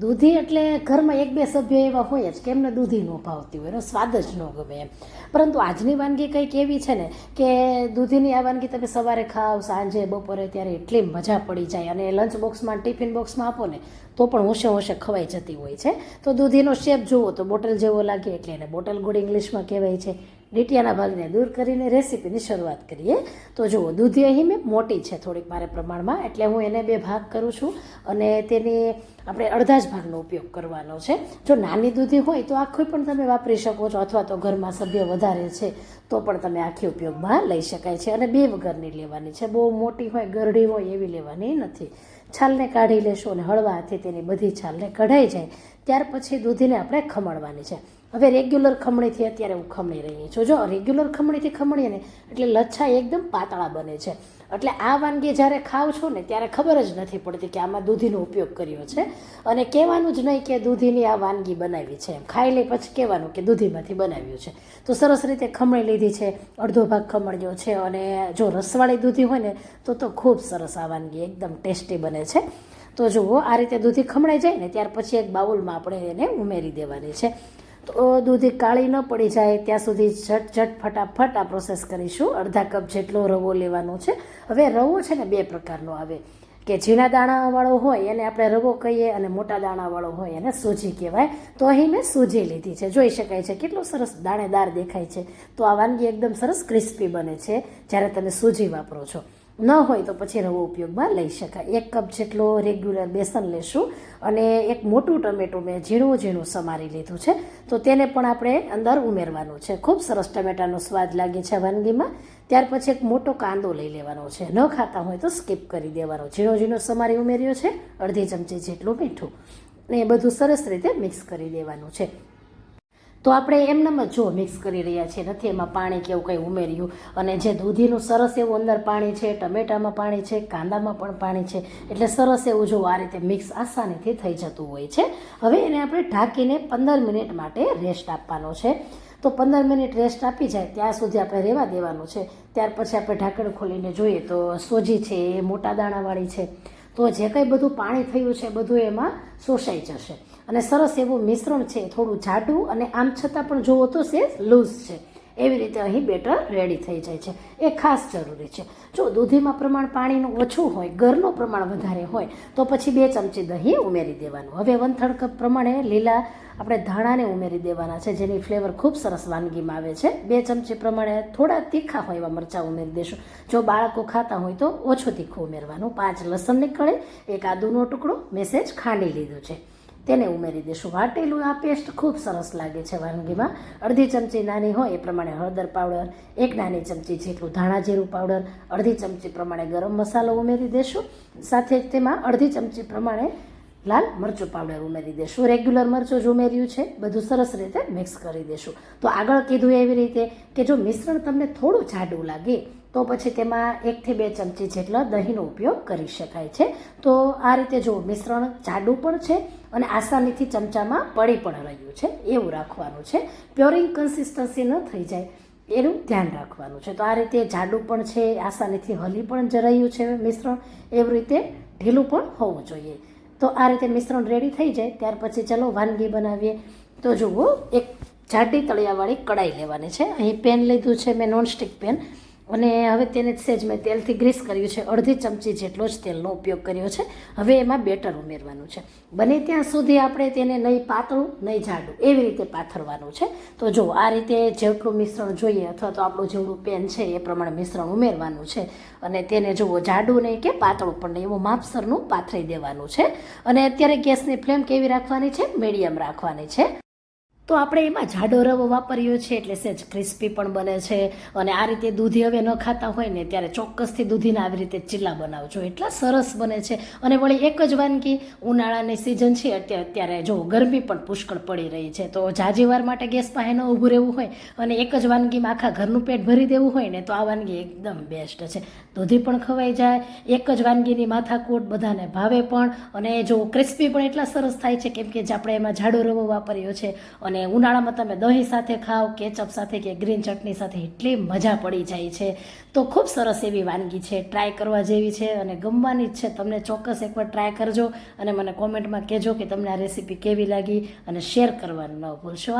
દૂધી એટલે ઘરમાં એક બે સભ્યો એવા હોય જ કે એમને દૂધી ન ભાવતી હોય એનો સ્વાદ જ ન ગમે એમ. પરંતુ આજની વાનગી કંઈક એવી છે ને કે દૂધીની આ વાનગી તમે સવારે ખાઓ, સાંજે, બપોરે, ત્યારે એટલી મજા પડી જાય અને લંચ બોક્સમાં ટિફિન બોક્સમાં આપો ને તો પણ હોશે હોશે ખવાઈ જતી હોય છે. તો દૂધીનો શેપ જુઓ તો બોટલ જેવો લાગે એટલે એને બોટલ ગુડ ઇંગ્લિશમાં કહેવાય છે. ડીટિયાના ભાગને દૂર કરીને રેસીપીની શરૂઆત કરીએ. તો જુઓ, દૂધી અહીં મેં મોટી છે થોડીક મારે પ્રમાણમાં, એટલે હું એને બે ભાગ કરું છું અને તેની આપણે અડધા જ ભાગનો ઉપયોગ કરવાનો છે. જો નાની દૂધી હોય તો આખી પણ તમે વાપરી શકો છો, અથવા તો ઘરમાં સભ્ય વધારે છે તો પણ તમે આખી ઉપયોગમાં લઈ શકાય છે અને બે વગરની લેવાની છે. બહુ મોટી હોય ગરડી હોય એવી લેવાની નથી. છાલને કાઢી લેશો અને હળવાથી તેની બધી છાલને કઢાઈ જાય, ત્યાર પછી દૂધીને આપણે ખમણવાની છે. હવે રેગ્યુલર ખમણીથી અત્યારે હું ખમણી રહી છું. જો રેગ્યુલર ખમણીથી ખમણીએ ને, એટલે લચ્છા એકદમ પાતળા બને છે. એટલે આ વાનગી જ્યારે ખાવ છો ને, ત્યારે ખબર જ નથી પડતી કે આમાં દૂધીનો ઉપયોગ કર્યો છે. અને કહેવાનું જ નહીં કે દૂધીની આ વાનગી બનાવી છે એમ. ખાઈ લઈ પછી કહેવાનું કે દૂધીમાંથી બનાવ્યું છે. તો સરસ રીતે ખમણી લીધી છે, અડધો ભાગ ખમણ્યો છે અને જો રસવાળી દૂધી હોય ને, તો તો ખૂબ સરસ આ વાનગી એકદમ ટેસ્ટી બને છે. તો જુઓ, આ રીતે દૂધી ખમણાઈ જાય ને, ત્યાર પછી એક બાઉલમાં આપણે એને ઉમેરી દેવાની છે. તો દૂધી કાળી ન પડી જાય, ત્યાં સુધી ઝટ ઝટ, ફટાફટ આ પ્રોસેસ કરીશું. અડધા કપ જેટલો રવો લેવાનો છે. હવે રવો છે ને, બે પ્રકારનો આવે. કે ઝીણા દાણાવાળો હોય, એને આપણે રવો કહીએ, અને મોટા દાણાવાળો હોય, એને સૂજી કહેવાય. તો અહીં મેં સૂજી લીધી છે. જોઈ શકાય છે. કેટલો સરસ દાણેદાર દેખાય છે. તો આ વાનગી એકદમ સરસ ક્રિસ્પી બને છે, જ્યારે તમે સૂજી વાપરો છો. ન હોય તો પછી રવો ઉપયોગમાં લઈ શકાય. એક કપ જેટલો રેગ્યુલર બેસન લેશું અને એક મોટું ટમેટું મેં ઝીણું ઝીણું સમારી લીધું છે. તો તેને પણ આપણે અંદર ઉમેરવાનું છે. ખૂબ સરસ ટમેટાનો સ્વાદ લાગે છે વાનગીમાં. ત્યાર પછી એક મોટો કાંદો લઈ લેવાનો છે. ન ખાતા હોય તો સ્કીપ કરી દેવાનો. ઝીણો ઝીણો સમારી ઉમેર્યો છે. અડધી ચમચી જેટલું મીઠું. અને એ બધું સરસ રીતે મિક્સ કરી દેવાનું છે. તો આપણે એમનેમ જ જો મિક્સ કરી રહ્યા છીએ. નથી એમાં પાણી કે એવું કંઈ ઉમેર્યું. અને જે દૂધીનું સરસ એવું અંદર પાણી છે, ટમેટામાં પાણી છે, કાંદામાં પણ પાણી છે, એટલે સરસ એવું જો આ રીતે મિક્સ આસાનીથી થઈ જતું હોય છે. હવે એને આપણે ઢાંકીને પંદર મિનિટ માટે રેસ્ટ આપવાનો છે. તો પંદર મિનિટ રેસ્ટ આપી જાય, ત્યાં સુધી આપણે રહેવા દેવાનું છે. ત્યાર પછી આપણે ઢાંકણ ખોલીને જોઈએ તો સોજી છે એ મોટા દાણાવાળી છે. તો જે કંઈ બધું પાણી થયું છે, બધું એમાં શોષાઈ જશે. અને સરસ એવું મિશ્રણ છે, થોડું જાડું અને આમ છતાં પણ જુઓ તો સે લૂઝ છે. એવી રીતે અહીં બેટર રેડી થઈ જાય છે. એ ખાસ જરૂરી છે. જો દૂધીમાં પ્રમાણ પાણીનું ઓછું હોય, ઘરનું પ્રમાણ વધારે હોય, તો પછી બે ચમચી દહીં ઉમેરી દેવાનું. હવે વંથણ કપ પ્રમાણે લીલા આપણે ધાણાને ઉમેરી દેવાના છે, જેની ફ્લેવર ખૂબ સરસ વાનગીમાં આવે છે. બે ચમચી પ્રમાણે થોડા તીખા હોય એવા મરચાં ઉમેરી દેશું. જો બાળકો ખાતા હોય તો ઓછું તીખું ઉમેરવાનું. પાંચ લસણની કળે એક આદુનો ટુકડો, મેસેજ ખાંડી લીધું છે. તેને ઉમેરી દઈશું વાટેલું આ પેસ્ટ ખૂબ સરસ લાગે છે વાનગીમાં. અડધી ચમચી નાની હોય એ પ્રમાણે હળદર પાવડર, એક નાની ચમચી જેટલું ધાણા જીરું પાવડર, અડધી ચમચી પ્રમાણે ગરમ મસાલો ઉમેરી દેશું. સાથે જ તેમાં અડધી ચમચી પ્રમાણે લાલ મરચું પાવડર ઉમેરી દેશું. રેગ્યુલર મરચું જ ઉમેર્યું છે. બધું સરસ રીતે મિક્સ કરી દેશું. તો આગળ કીધું એવી રીતે કે જો મિશ્રણ તમને થોડું જાડું લાગે તો પછી તેમાં એકથી બે ચમચી જેટલા દહીંનો ઉપયોગ કરી શકાય છે. તો આ રીતે જો મિશ્રણ જાડું પણ છે અને આસાનીથી ચમચામાં પડી પણ રહ્યું છે, એવું રાખવાનું છે. પ્યોરિંગ કન્સિસ્ટન્સી ન થઈ જાય એનું ધ્યાન રાખવાનું છે. તો આ રીતે જાડું પણ છે, આસાનીથી હલી પણ જ રહ્યું છે મિશ્રણ, એવી રીતે ઢીલું પણ હોવું જોઈએ. તો આ રીતે મિશ્રણ રેડી થઈ જાય, ત્યાર પછી ચલો વાનગી બનાવીએ. તો જુઓ, એક જાડી તળિયાવાળી કડાઈ લેવાની છે. અહીં પેન લીધું છે, મેં નોનસ્ટિક પેન. અને હવે તેને સેજ મેં તેલથી ગ્રીસ કર્યું છે. અડધી ચમચી જેટલો જ તેલનો ઉપયોગ કર્યો છે. હવે એમાં બેટર ઉમેરવાનું છે. બને ત્યાં સુધી આપણે તેને નહીં પાતળું, નહીં જાડું, એવી રીતે પાથરવાનું છે. તો જો આ રીતે જેટલું મિશ્રણ જોઈએ અથવા તો આપણું જેવડું પેન છે એ પ્રમાણે મિશ્રણ ઉમેરવાનું છે. અને તેને જુઓ, જાડું નહીં કે પાતળું પણ નહીં, એવું માપસરનું પાથરી દેવાનું છે. અને અત્યારે ગેસની ફ્લેમ કેવી રાખવાની છે? મીડિયમ રાખવાની છે. તો આપણે એમાં જાડો રવો વાપર્યો છે એટલે સહેજ ક્રિસ્પી પણ બને છે અને આ રીતે દૂધી હવે ન ખાતા હોય ને ત્યારે ચોક્કસથી દૂધીના આવી રીતે ચીલા બનાવજો. એટલા સરસ બને છે. અને વળી એક જ વાનગી, ઉનાળાની સિઝન છે અત્યારે અત્યારે જો ગરમી પણ પુષ્કળ પડી રહી છે. તો જાજીવાર માટે ગેસ પાસે ન ઊભું રહેવું હોય અને એક જ વાનગીમાં આખા ઘરનું પેટ ભરી દેવું હોય ને તો આ વાનગી એકદમ બેસ્ટ છે. દૂધી પણ ખવાઈ જાય, એક જ વાનગીની માથાકૂટ, બધાને ભાવે પણ અને જો ક્રિસ્પી પણ એટલા સરસ થાય છે, કેમ કે જે આપણે એમાં જાડો રવો વાપર્યો છે અને અને ઉનાળામાં તમે દહીં સાથે ખાઓ, કેચઅપ સાથે કે ગ્રીન ચટણી સાથે, એટલી મજા પડી જાય છે. તો ખૂબ સરસ એવી વાનગી છે. ટ્રાય કરવા જેવી છે અને ગમવાની જ છે. તમને ચોક્કસ એકવાર ટ્રાય કરજો અને મને કોમેન્ટમાં કહેજો કે તમને આ રેસીપી કેવી લાગી અને શેર કરવાનું ન ભૂલશો.